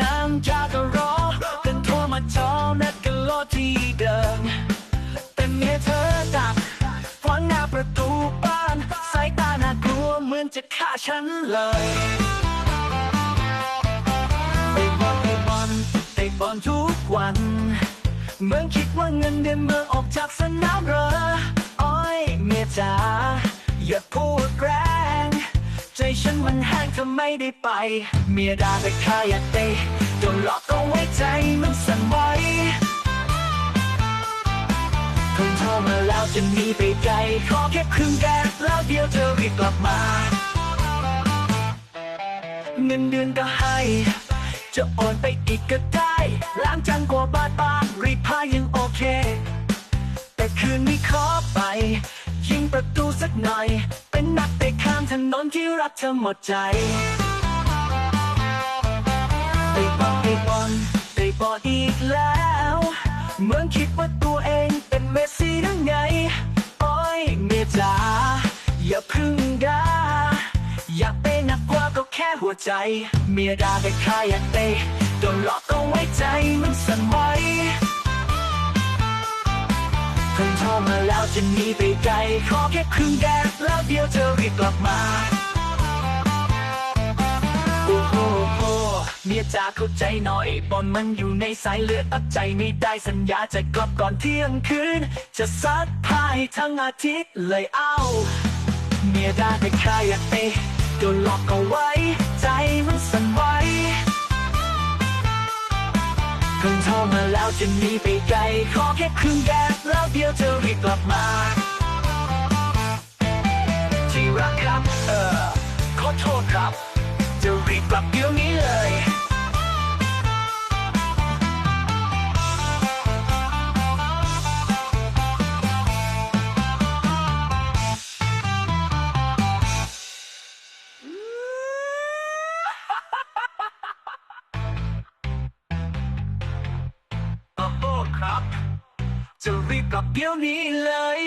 นามจาก็รอกันโทรมาจองนัดกันรอที่เดิมแต่เมียเธอดักเพราะหน้าประตูบ้าน สายตาน่ากลัวเหมือนจะฆ่าฉันเลยเตะบอลเตะบอลเตะบอลทุกวัน เมือนคิดว่าเงินเดือนเมื่อออกจ ฉันมันแห้งถ้าไม่ได้ไป เมียด่าไปค่าอย่าเตะโดนหลอกเอาไว้ใจมันสั่นไหวคนโทรมาแล้วจะหนีไปไกลขอแค่ครึ่งแกนแล้วเดียวเธอรีบกลับมา เงินเดือนก็ให้ จะโอนไปอีกก็ได้ล้างจานกว่าบาทบางรีพายยังโอเค แต่คืนนี้ขอไป ยิงประตูสักหน่อย เป็นนักเตะ ถนนที่รักเธอหมดใจเตะบอลเตะบอลเตะบอลอีกแล้วเหมือนคิดว่าตัวเองเป็นเมสซี่หรือไง โอ้ยเมียจ๋าอย่าพึ่งด่าอยากเป็นนักกว่าก็แค่หัวใจ เมียด่าไปค่าอยากเตะโดนหลอกเอาไว้ใจมันสั่นไหว คนโทรมาแล้วจะหนีไปไกลขอแค่ครึ่งแดนแล้วเดียวเธอรีบกลับมาโอ้โหเมียจ๋าเข้าใจหน่อยบอลมันอยู่ในสายเลือดตัดใจไม่ได้สัญญาจะกลับก่อนเที่ยงคืน จะซัดพายทั้งอาทิตย์เลยเอ้า เมียได้ไปคายอยากเตะโดนหลอกเอาไว้ ใจมันสั่นไหว มาแล้วจะหนีไปไกล ขอแค่ครึ่งแดนแล้วเดียวเธอรีบกลับมา ที่รักครับ เออ ขอโทษครับ ครับ จะรีบกลับเดี๋ยวนี้เลย